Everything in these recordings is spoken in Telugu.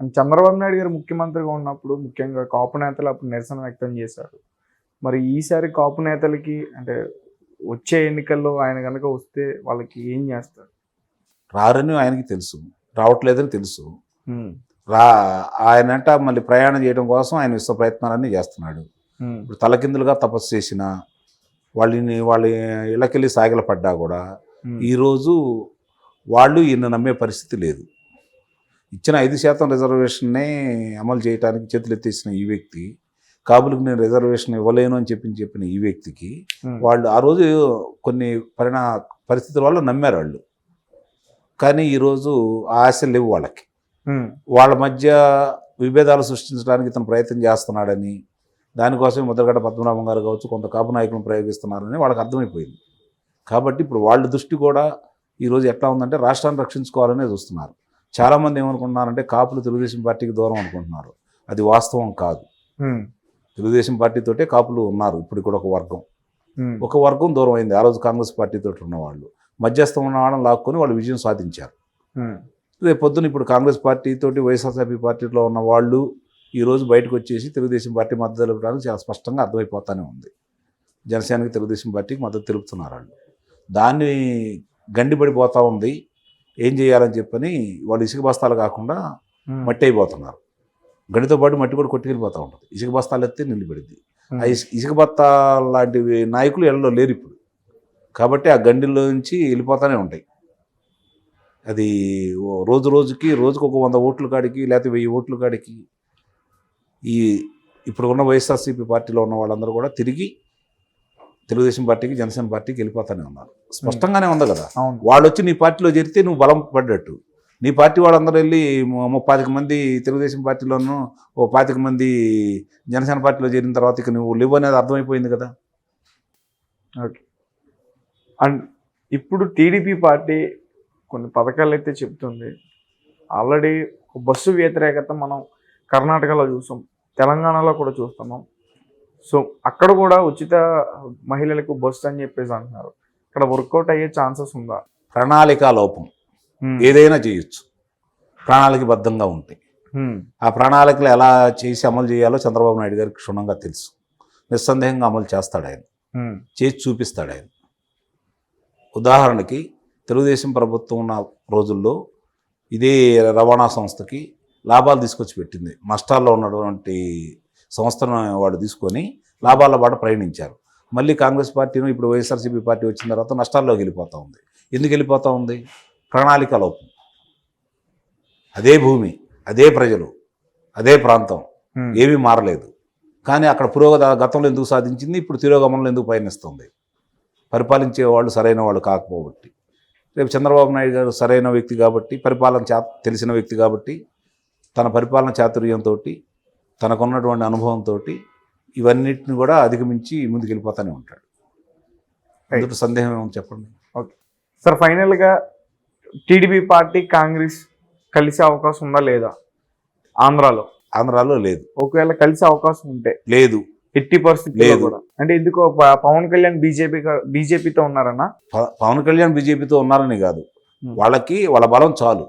అండ్ చంద్రబాబు నాయుడు గారు ముఖ్యమంత్రిగా ఉన్నప్పుడు ముఖ్యంగా కాపు నేతలు అప్పుడు నిరసన వ్యక్తం చేశారు. మరి ఈసారి కాపు నేతలకి అంటే వచ్చే ఎన్నికల్లో ఆయన కనుక వస్తే వాళ్ళకి ఏం చేస్తారు? రారని ఆయనకి తెలుసు. రావట్లేదని తెలుసు. రా ఆయనంట మళ్ళీ ప్రయాణం చేయడం కోసం ఆయన విశ్వ ప్రయత్నాలన్నీ చేస్తున్నాడు. ఇప్పుడు తలకిందులుగా తపస్సు చేసిన వాళ్ళని వాళ్ళ ఇళ్ళకెళ్ళి సాగిల పడ్డా కూడా ఈరోజు వాళ్ళు ఈయన నమ్మే పరిస్థితి లేదు. ఇచ్చిన ఐదు శాతం రిజర్వేషన్నే అమలు చేయడానికి చేతులు ఎత్తేసిన ఈ వ్యక్తి కాబులకు నేను రిజర్వేషన్ ఇవ్వలేను అని చెప్పి చెప్పిన ఈ వ్యక్తికి వాళ్ళు ఆ రోజు కొన్ని పరిణా పరిస్థితుల వల్ల నమ్మారు వాళ్ళు. కానీ ఈరోజు ఆ ఆశలు లేవు వాళ్ళకి. వాళ్ళ మధ్య విభేదాలు సృష్టించడానికి ఇతను ప్రయత్నం చేస్తున్నాడని దానికోసం ముద్రగడ్డ పద్మనాభం గారు కావచ్చు కొంత కాపు నాయకులను ప్రయోగిస్తున్నారని వాళ్ళకి అర్థమైపోయింది. కాబట్టి ఇప్పుడు వాళ్ళ దృష్టి కూడా ఈరోజు ఎట్లా ఉందంటే రాష్ట్రాన్ని రక్షించుకోవాలనే చూస్తున్నారు. చాలామంది ఏమనుకుంటున్నారంటే కాపులు తెలుగుదేశం పార్టీకి దూరం అనుకుంటున్నారు. అది వాస్తవం కాదు. తెలుగుదేశం పార్టీతోటే కాపులు ఉన్నారు ఇప్పుడు కూడా ఒక వర్గం. ఒక వర్గం దూరం అయింది. ఆ రోజు కాంగ్రెస్ పార్టీతో ఉన్నవాళ్ళు. మధ్యస్థం ఉన్న వాళ్ళని లాక్కొని వాళ్ళు విజయం సాధించారు. రేపు పొద్దున ఇప్పుడు కాంగ్రెస్ పార్టీ తోటి వైఎస్ఆర్సీపీ పార్టీలో ఉన్న వాళ్ళు ఈ రోజు బయటకు వచ్చేసి తెలుగుదేశం పార్టీ మద్దతు తెలపడానికి చాలా స్పష్టంగా అర్థమైపోతానే ఉంది. జనసేనకి తెలుగుదేశం పార్టీకి మద్దతు తెలుపుతున్నారు వాళ్ళు. దాన్ని గండిపడిపోతూ ఉంది. ఏం చేయాలని చెప్పని వాళ్ళు ఇసుక బస్తాలు కాకుండా మట్టి అయిపోతున్నారు. గడితో పాటు మట్టి కూడా కొట్టుకెళ్ళిపోతూ ఉంటుంది. ఇసుక బస్తాలు ఎత్తే నిలబడింది ఆ ఇసుక బత్తా లాంటివి నాయకులు ఎళ్ళలో లేరు ఇప్పుడు. కాబట్టి ఆ గండిలో నుంచి వెళ్ళిపోతూనే ఉంటాయి. అది రోజు రోజుకి రోజుకు ఒక వంద ఓట్ల కాడికి లేకపోతే వెయ్యి ఓట్ల కాడికి ఈ ఇప్పుడు ఉన్న వైఎస్ఆర్సీపీ పార్టీలో ఉన్న వాళ్ళందరూ కూడా తిరిగి తెలుగుదేశం పార్టీకి జనసేన పార్టీకి వెళ్ళిపోతానే ఉన్నారు. స్పష్టంగానే ఉంది కదా. వాళ్ళు వచ్చి నీ పార్టీలో చేరితే నువ్వు బలం పడ్డట్టు. నీ పార్టీ వాళ్ళందరూ వెళ్ళి ము- ముప్పాతిక మంది తెలుగుదేశం పార్టీలోనూ ఓ పాతిక మంది జనసేన పార్టీలో చేరిన తర్వాత ఇక నువ్వు లేవు అనేది అర్థమైపోయింది కదా. ఓకే. అండ్ ఇప్పుడు టీడీపీ పార్టీ కొన్ని పథకాలు అయితే చెప్తుంది. ఆల్రెడీ బస్సు వ్యతిరేకత మనం కర్ణాటకలో చూసాం. తెలంగాణలో కూడా చూస్తున్నాం. సో అక్కడ కూడా ఉచిత మహిళలకు బస్సు అని చెప్పేసి అంటున్నారు. ఇక్కడ వర్కౌట్ అయ్యే ఛాన్సెస్ ఉందా? ప్రణాళికా లోపం. ఏదైనా చేయొచ్చు. ప్రణాళికబద్ధంగా ఉంటాయి. హ్మ్. ఆ ప్రణాళికలు ఎలా చేసి అమలు చేయాలో చంద్రబాబు నాయుడు గారికి క్షుణ్ణంగా తెలుసు. నిస్సందేహంగా అమలు చేస్తాడు ఆయన. చేసి చూపిస్తాడు ఆయన. ఉదాహరణకి తెలుగుదేశం ప్రభుత్వం ఉన్న రోజుల్లో ఇదే రవాణా సంస్థకి లాభాలు తీసుకొచ్చి పెట్టింది. నష్టాల్లో ఉన్నటువంటి సంస్థను వాడు తీసుకొని లాభాల బాట ప్రయాణించారు. మళ్ళీ కాంగ్రెస్ పార్టీను ఇప్పుడు వైఎస్ఆర్సీపీ పార్టీ వచ్చిన తర్వాత నష్టాల్లోకి వెళ్ళిపోతూ ఉంది. ఎందుకు వెళ్ళిపోతూ ఉంది? ప్రణాళిక లోపం. అదే భూమి అదే ప్రజలు అదే ప్రాంతం. ఏమీ మారలేదు. కానీ అక్కడ పురోగతి గతంలో ఎందుకు సాధించింది? ఇప్పుడు తిరోగమనంలో ఎందుకు పయనిస్తుంది? పరిపాలించే వాళ్ళు సరైన వాళ్ళు కాకపోబట్టి. రేపు చంద్రబాబు నాయుడు గారు సరైన వ్యక్తి కాబట్టి పరిపాలన చా తెలిసిన వ్యక్తి కాబట్టి తన పరిపాలన చాతుర్యంతో తనకున్నటువంటి అనుభవంతో ఇవన్నిటిని కూడా అధిగమించి ముందుకు వెళ్ళిపోతూనే ఉంటాడు అందులో సందేహం ఏమని చెప్పండి? సార్ ఫైనల్గా టీడీపీ పార్టీ కాంగ్రెస్ కలిసే అవకాశం ఉందా లేదా? ఆంధ్రాలో? ఆంధ్రాలో లేదు. ఒకవేళ కలిసే అవకాశం ఉంటే? లేదు. ఎట్టి పరిస్థితుల్లో లేదు. కూడా? అంటే ఎందుకు పవన్ కళ్యాణ్ బీజేపీ బీజేపీతో ఉన్నారన్నా? పవన్ కళ్యాణ్ బీజేపీతో ఉన్నారని కాదు. Hmm. వాళ్ళకి వాళ్ళ బలం చాలు.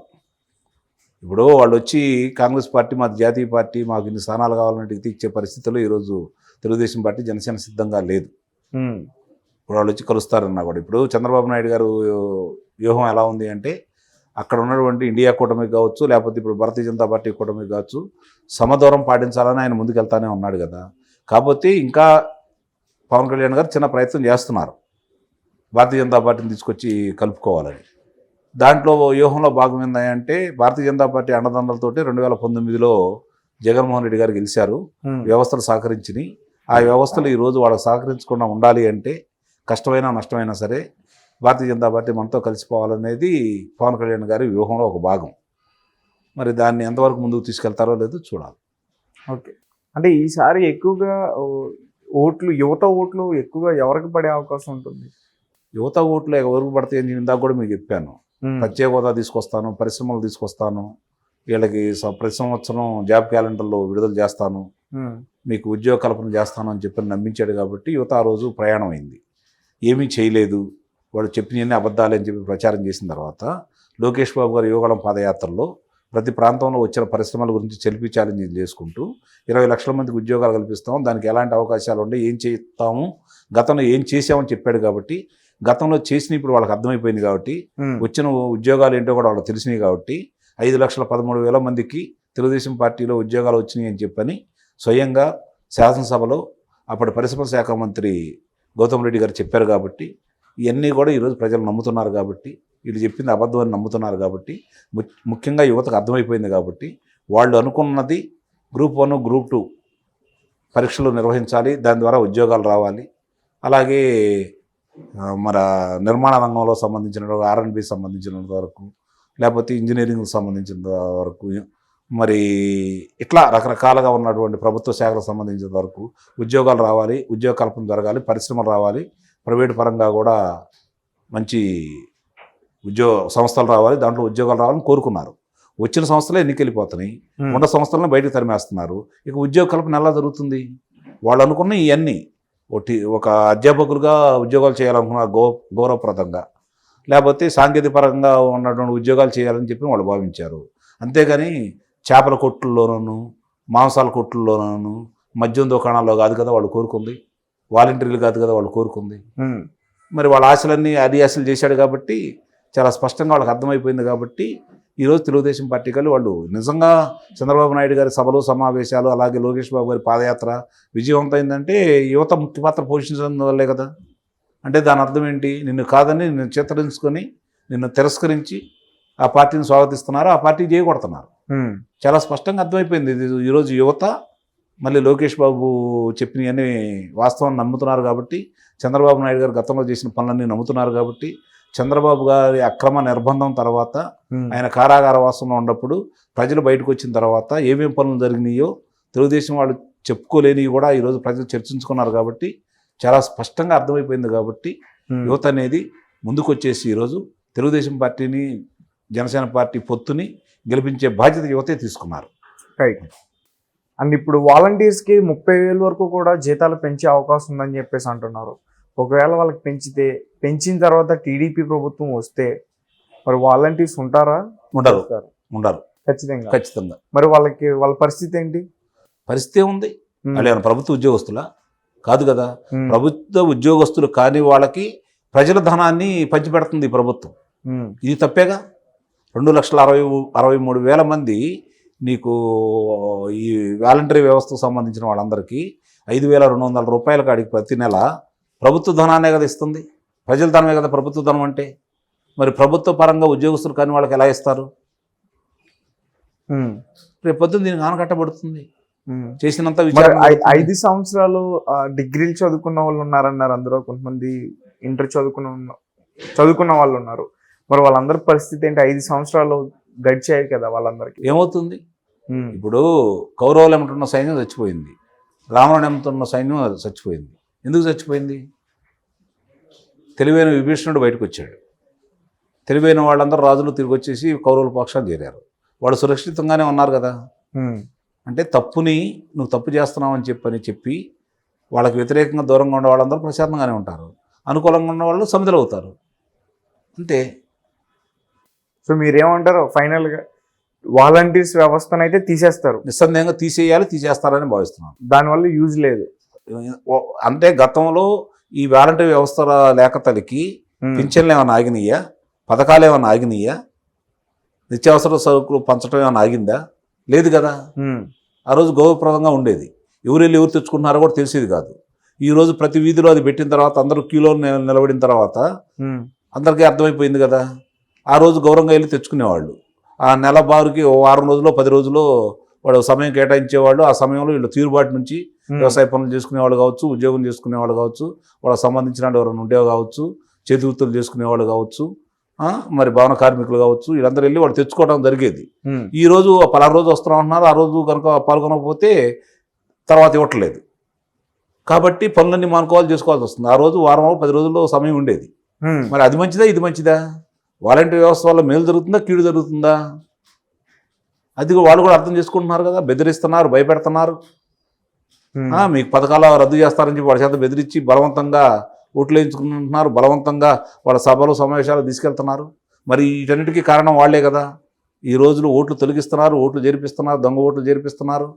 ఇప్పుడు వాళ్ళు వచ్చి కాంగ్రెస్ పార్టీ మాది జాతీయ పార్టీ మాకు ఇన్ని స్థానాలు కావాలంటే ఇచ్చే పరిస్థితుల్లో ఈరోజు తెలుగుదేశం పార్టీ జనసేన సిద్ధంగా లేదు. ఇప్పుడు వాళ్ళు వచ్చి కలుస్తారన్నా కూడా. ఇప్పుడు చంద్రబాబు నాయుడు గారు వ్యూహం ఎలా ఉంది అంటే అక్కడ ఉన్నటువంటి ఇండియా కూటమికి కావచ్చు లేకపోతే ఇప్పుడు భారతీయ జనతా పార్టీ కూటమికి కావచ్చు సమదూరం పాటించాలని ఆయన ముందుకెళ్తానే ఉన్నాడు కదా. కాకపోతే ఇంకా పవన్ కళ్యాణ్ గారు చిన్న ప్రయత్నం చేస్తున్నారు. భారతీయ జనతా పార్టీని తీసుకొచ్చి కలుపుకోవాలని. దాంట్లో వ్యూహంలో భాగం ఏంటంటే భారతీయ జనతా పార్టీ అండదండలతోటి రెండు వేల పంతొమ్మిదిలో జగన్మోహన్ రెడ్డి గారు గెలిచారు. వ్యవస్థలు సహకరించినాయి. ఆ వ్యవస్థలు ఈరోజు వాళ్ళకి సహకరించకుండా ఉండాలి అంటే కష్టమైనా నష్టమైనా సరే భారతీయ జనతా పార్టీ మనతో కలిసిపోవాలనేది పవన్ కళ్యాణ్ గారి వ్యూహంలో ఒక భాగం. మరి దాన్ని ఎంతవరకు ముందుకు తీసుకెళ్తారో లేదో చూడాలి. ఓకే. అంటే ఈసారి ఎక్కువగా ఓట్లు యువత ఓట్లు ఎక్కువగా ఎవరికి పడే అవకాశం ఉంటుంది? యువత ఓట్లు ఎవరికి పడతాయని ఇందాక కూడా మీకు చెప్పాను. ప్రత్యేక హోదా తీసుకొస్తాను పరిశ్రమలు తీసుకొస్తాను వీళ్ళకి ప్రతి సంవత్సరం జాబ్ క్యాలెండర్లో విడుదల చేస్తాను మీకు ఉద్యోగ కల్పన చేస్తాను అని చెప్పి నమ్మించాడు కాబట్టి యువత ఆ రోజు ప్రయాణం అయింది ఏమీ చేయలేదు. వాడు చెప్పినవన్నీ అబద్ధాలే అని చెప్పి ప్రచారం చేసిన తర్వాత లోకేష్ బాబు గారు యువగళం పాదయాత్రలో ప్రతి ప్రాంతంలో వచ్చిన పరిశ్రమల గురించి సెల్ఫీ ఛాలెంజ్ చేసుకుంటూ ఇరవై లక్షల మందికి ఉద్యోగాలు కల్పిస్తాం దానికి ఎలాంటి అవకాశాలు ఉండే ఏం చేస్తాము గతంలో ఏం చేసామని చెప్పాడు కాబట్టి గతంలో చేసిన ఇప్పుడు వాళ్ళకి అర్థమైపోయింది కాబట్టి వచ్చిన ఉద్యోగాలు ఏంటో కూడా వాళ్ళకి తెలిసినాయి కాబట్టి ఐదు లక్షల పదమూడు వేల మందికి తెలుగుదేశం పార్టీలో ఉద్యోగాలు వచ్చినాయి అని చెప్పని స్వయంగా శాసనసభలో అప్పటి పరిశ్రమ శాఖ మంత్రి గౌతమ్ రెడ్డి గారు చెప్పారు కాబట్టి ఇవన్నీ కూడా ఈరోజు ప్రజలు నమ్ముతున్నారు కాబట్టి వీళ్ళు చెప్పింది అబద్ధం అని నమ్ముతున్నారు కాబట్టి ముఖ్యంగా యువతకు అర్థమైపోయింది కాబట్టి వాళ్ళు అనుకున్నది గ్రూప్ వన్ గ్రూప్ టూ పరీక్షలు నిర్వహించాలి దాని ద్వారా ఉద్యోగాలు రావాలి. అలాగే మన నిర్మాణ రంగంలో సంబంధించిన ఆర్ఎండ్బి సంబంధించినంత వరకు లేకపోతే ఇంజనీరింగ్ సంబంధించిన వరకు మరి ఇట్లా రకరకాలుగా ఉన్నటువంటి ప్రభుత్వ శాఖలకు సంబంధించిన వరకు ఉద్యోగాలు రావాలి ఉద్యోగ కల్పన జరగాలి పరిశ్రమలు రావాలి ప్రైవేట్ పరంగా కూడా మంచి ఉద్యోగ సంస్థలు రావాలి దాంట్లో ఉద్యోగాలు రావాలని కోరుకున్నారు. వచ్చిన సంస్థలే ఎన్నికెళ్ళిపోతున్నాయి. ఉన్న సంస్థలను బయటకు తరిమేస్తున్నారు. ఇక ఉద్యోగ కల్పన ఎలా జరుగుతుంది? వాళ్ళు అనుకున్న ఇవన్నీ. ఒక అధ్యాపకులుగా ఉద్యోగాలు చేయాలనుకున్నారు గౌ గౌరవప్రదంగా లేకపోతే సాంకేతిక పరంగా ఉన్నటువంటి ఉద్యోగాలు చేయాలని చెప్పి వాళ్ళు భావించారు. అంతేగాని చేపల కొట్టుల్లోనూ మాంసాల కొట్టుల్లోనూ మద్యం దుకాణాల్లో కాదు కదా వాళ్ళు కోరుకుంది. వాలంటీర్లు కాదు కదా వాళ్ళు కోరుకుంది. మరి వాళ్ళ ఆశలన్నీ అది ఆశలు చేశాడు కాబట్టి చాలా స్పష్టంగా వాళ్ళకి అర్థమైపోయింది కాబట్టి ఈరోజు తెలుగుదేశం పార్టీ వాళ్ళు వాళ్ళు నిజంగా చంద్రబాబు నాయుడు గారి సభలు సమావేశాలు అలాగే లోకేష్ బాబు గారి పాదయాత్ర విజయవంతమైందంటే యువత ముఖ్య పాత్ర పోషించడం వల్లే కదా. అంటే దాని అర్థం ఏంటి? నిన్ను కాదని నిన్ను చిత్రించుకొని నిన్ను తిరస్కరించి ఆ పార్టీని స్వాగతిస్తున్నారు ఆ పార్టీ చేయగొడుతున్నారు. ఉమ్, చాలా స్పష్టంగా అర్థమైపోయింది ఇది. ఈరోజు యువత మళ్ళీ లోకేష్ బాబు చెప్పినవన్నీ వాస్తవం నమ్ముతున్నారు కాబట్టి చంద్రబాబు నాయుడు గారు గతంలో చేసిన పనులన్నీ నమ్ముతున్నారు కాబట్టి చంద్రబాబు గారి అక్రమ నిర్బంధం తర్వాత ఆయన కారాగార వాసంలో ఉన్నప్పుడు ప్రజలు బయటకు వచ్చిన తర్వాత ఏమేం పనులు జరిగినాయో తెలుగుదేశం వాళ్ళు చెప్పుకోలేనివి కూడా ఈరోజు ప్రజలు చర్చించుకున్నారు కాబట్టి చాలా స్పష్టంగా అర్థమైపోయింది కాబట్టి. యువత అనేది ముందుకు వచ్చేసి ఈరోజు తెలుగుదేశం పార్టీని జనసేన పార్టీ పొత్తుని గెలిపించే బాధ్యత యువతే తీసుకున్నారు. రైట్ అండ్ ఇప్పుడు వాలంటీర్స్కి ముప్పై వేల వరకు కూడా జీతాలు పెంచే అవకాశం ఉందని చెప్పేసి అంటున్నారు. ఒకవేళ వాళ్ళకి పెంచితే పెంచిన తర్వాత టీడీపీ ప్రభుత్వం వస్తే మరి వాలంటీర్స్ ఉంటారా? ఉండరు. ఉండరు. ఖచ్చితంగా. ఖచ్చితంగా. మరి వాళ్ళకి వాళ్ళ పరిస్థితి ఏంటి? పరిస్థితి వాళ్ళు ఏమైనా ప్రభుత్వ ఉద్యోగస్తులా? కాదు కదా. ప్రభుత్వ ఉద్యోగస్తులు కాని వాళ్ళకి ప్రజల ధనాన్ని పంచిపెడుతుంది ప్రభుత్వం. ఇది తప్పేగా? రెండు లక్షల అరవై అరవై మూడు వేల మంది నీకు ఈ వాలంటరీ వ్యవస్థకు సంబంధించిన వాళ్ళందరికీ ఐదు వేల రెండు వందల రూపాయల కాడికి ప్రతి నెల ప్రభుత్వ ధనాన్నే కదా ఇస్తుంది. ప్రజల ధనమే కదా ప్రభుత్వ ధనం అంటే. మరి ప్రభుత్వ పరంగా ఉద్యోగస్తులు కాని వాళ్ళకి ఎలా ఇస్తారు? రేపు పొద్దున్న దీనికి ఆనకట్టబడుతుంది. చేసినంత. ఐదు సంవత్సరాలు డిగ్రీలు చదువుకున్న వాళ్ళు ఉన్నారన్నారు అందులో కొంతమంది ఇంటర్ చదువుకున్న చదువుకున్న వాళ్ళు ఉన్నారు. మరి వాళ్ళందరి పరిస్థితి ఏంటి? ఐదు సంవత్సరాలు గడిచాయి కదా వాళ్ళందరికీ. ఏమవుతుంది? ఇప్పుడు కౌరవులు ఏమంటున్న సైన్యం చచ్చిపోయింది. రావణుడు ఏమంటున్న సైన్యం అది చచ్చిపోయింది. ఎందుకు చచ్చిపోయింది? తెలివైన విభీషణుడు బయటకు వచ్చాడు తెలివైన వాళ్ళందరూ రాజులు తిరిగి వచ్చేసి కౌరవుల పక్షాలు చేరారు. వాళ్ళు సురక్షితంగానే ఉన్నారు కదా. అంటే తప్పుని నువ్వు తప్పు చేస్తున్నావు అని చెప్పని చెప్పి వాళ్ళకి వ్యతిరేకంగా దూరంగా ఉన్న వాళ్ళందరూ ప్రశాంతంగానే ఉంటారు. అనుకూలంగా ఉన్న వాళ్ళు సమిధులు అవుతారు అంతే సో మీరేమంటారు ఫైనల్గా వాలంటీర్స్ వ్యవస్థను అయితే తీసేస్తారు. నిస్సందేహంగా తీసేయాలి తీసేస్తారని భావిస్తున్నాను. దానివల్ల యూజ్ లేదు. అంటే గతంలో ఈ వాలంటీర్ వ్యవస్థ లేఖతలకి ఉమ్, పింఛన్లు ఏమైనా ఆగినాయా? పథకాలు ఏమైనా ఆగినాయా? నిత్యావసర సరుకులు పంచడం ఏమైనా ఆగిందా? లేదు కదా. ఆ రోజు గౌరవప్రదంగా ఉండేది. ఎవరు వెళ్ళి ఎవరు తెచ్చుకుంటున్నారో కూడా తెలిసేది కాదు. ఈ రోజు ప్రతి వీధిలో అది పెట్టిన తర్వాత అందరూ క్యూలో నిల- నిలబడిన తర్వాత అందరికీ అర్థమైపోయింది కదా. ఆ రోజు గౌరవంగా వెళ్ళి తెచ్చుకునేవాళ్ళు. ఆ నెల బారుకి వారం రోజులో పది రోజుల్లో వాడు సమయం కేటాయించేవాళ్ళు ఆ సమయంలో వీళ్ళు తీరుబాటు నుంచి వ్యవసాయ పనులు చేసుకునేవాళ్ళు కావచ్చు ఉద్యోగం చేసుకునేవాళ్ళు కావచ్చు వాళ్ళకి సంబంధించిన ఎవరైనా ఉండే కావచ్చు చేతి వృత్తులు చేసుకునేవాళ్ళు కావచ్చు మరి భవన కార్మికులు కావచ్చు వీళ్ళందరూ వెళ్ళి వాళ్ళు తెచ్చుకోవడం జరిగేది. ఈ రోజు పలానా రోజు వస్తున్నాం అంటున్నారు ఆ రోజు కనుక పాల్గొనకపోతే తర్వాత ఇవ్వట్లేదు. కాబట్టి పనులన్నీ మానుకోవాలి చేసుకోవాల్సి వస్తుంది. ఆ రోజు వారం పది రోజుల్లో సమయం ఉండేది. మరి అది మంచిదా ఇది మంచిదా? వాలంటీర్ వ్యవస్థ వల్ల మేలు జరుగుతుందా కీడు జరుగుతుందా? అది వాళ్ళు కూడా అర్థం చేసుకుంటున్నారు కదా బెదిరిస్తున్నారు భయపెడుతున్నారు. మీకు పథకాలు రద్దు చేస్తారని చెప్పి వాళ్ళ చేత బెదిరించి బలవంతంగా ఓట్లు వేయించుకుంటున్నారు బలవంతంగా వాళ్ళ సభలు సమావేశాలు తీసుకెళ్తున్నారు. మరి వీటన్నిటికీ కారణం వాళ్ళే కదా. ఈ రోజులు ఓట్లు తొలగిస్తున్నారు ఓట్లు జరిపిస్తున్నారు దొంగ ఓట్లు జరిపిస్తున్నారు?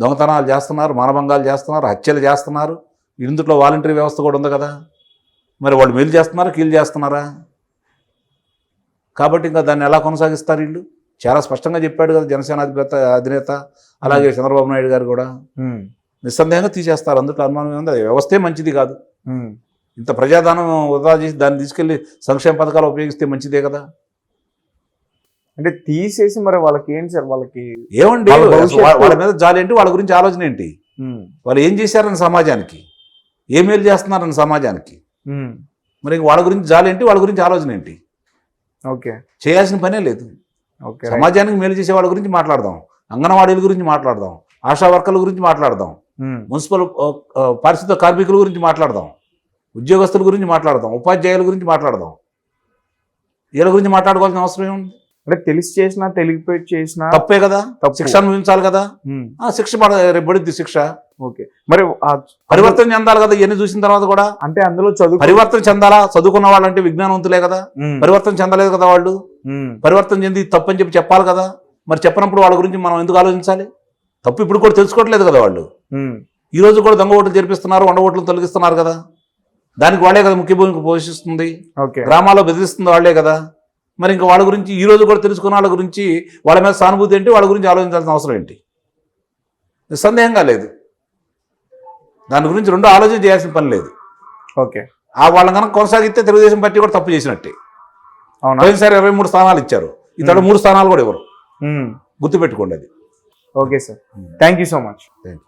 దొంగతనాలు చేస్తున్నారు మానభంగాలు చేస్తున్నారు హత్యలు చేస్తున్నారు. ఇందులో వాలంటరీ వ్యవస్థ కూడా ఉంది కదా. మరి వాళ్ళు మేలు చేస్తున్నారా కీలు చేస్తున్నారా? కాబట్టి ఇంకా దాన్ని ఎలా కొనసాగిస్తారు వీళ్ళు? చాలా స్పష్టంగా చెప్పాడు కదా జనసేన అధిపేత అధినేత అలాగే చంద్రబాబు నాయుడు గారు కూడా. నిస్సందేహంగా తీసేస్తారు. అందులో అనుమానం ఉంది. అది వ్యవస్థే మంచిది కాదు. ఇంత ప్రజాధనం వృధా చేసి దాన్ని తీసుకెళ్ళి సంక్షేమ పథకాలు ఉపయోగిస్తే మంచిదే కదా. అంటే తీసేసి మరి వాళ్ళకి ఏంటి సార్ వాళ్ళకి? ఏమండి? వాళ్ళ మీద జాలి ఏంటి? వాళ్ళ గురించి ఆలోచన ఏంటి? వాళ్ళు ఏం చేశారని సమాజానికి? ఏ మేలు చేస్తున్నారని సమాజానికి? మరి వాళ్ళ గురించి జాలి ఏంటి? వాళ్ళ గురించి ఆలోచన ఏంటి? ఓకే. చేయాల్సిన పనే లేదు. సమాజానికి మేలు చేసే వాళ్ళ గురించి మాట్లాడదాం. అంగన్వాడీల గురించి మాట్లాడదాం. ఆశా వర్కర్ల గురించి మాట్లాడదాం. మున్సిపల్ పారిశుద్ధ కార్మికుల గురించి మాట్లాడదాం. ఉద్యోగస్తుల గురించి మాట్లాడదాం. ఉపాధ్యాయుల గురించి మాట్లాడదాం. వీళ్ళ గురించి మాట్లాడుకోవాల్సిన అవసరం ఏముంది? అంటే తెలిసి చేసినా తెలియపోయి చేసినా తప్పే కదా? తప్పు. శిక్ష అనుభవించాలి కదా? ఆ శిక్ష పడుద్ది శిక్ష. ఓకే. మరి పరివర్తన చెందాలి కదా? ఇవన్నీ చూసిన తర్వాత కూడా? అంటే అందులో చదువు పరివర్తన చెందాలా? చదువుకున్న వాళ్ళంటే విజ్ఞానవంతులే కదా? పరివర్తన చెందలేదు కదా వాళ్ళు? పరివర్తన చెంది తప్పని చెప్పి చెప్పాలి కదా? మరి చెప్పినప్పుడు వాళ్ళ గురించి మనం ఎందుకు ఆలోచించాలి? తప్పు ఇప్పుడు కూడా తెలుసుకోవట్లేదు కదా వాళ్ళు? ఈ రోజు కూడా దొంగ ఓట్లు జరిపిస్తున్నారు వండ ఓట్లు తొలగిస్తున్నారు కదా? దానికి వాళ్ళే కదా ముఖ్య భూమిక పోషిస్తుంది. గ్రామాల్లో బెదిరిస్తుంది వాళ్ళే కదా? మరి ఇంకా వాళ్ళ గురించి ఈ రోజు కూడా తెలుసుకున్న వాళ్ళ గురించి వాళ్ళ మీద సానుభూతి ఏంటి? వాళ్ళ గురించి ఆలోచించాల్సిన అవసరం ఏంటి? సందేహంగా లేదు. దాని గురించి రెండో ఆలోచన చేయాల్సిన పని లేదు. ఓకే. ఆ వాళ్ళని కనుక కొనసాగితే తెలుగుదేశం పార్టీ కూడా తప్పు చేసినట్టే. అవునా? పోయినసారి ఇరవై మూడు స్థానాలు ఇచ్చారు. ఇతడు మూడు స్థానాలు కూడా ఇవ్వరు. గుర్తుపెట్టుకోండి అది. Okay sir. Thank you so much thank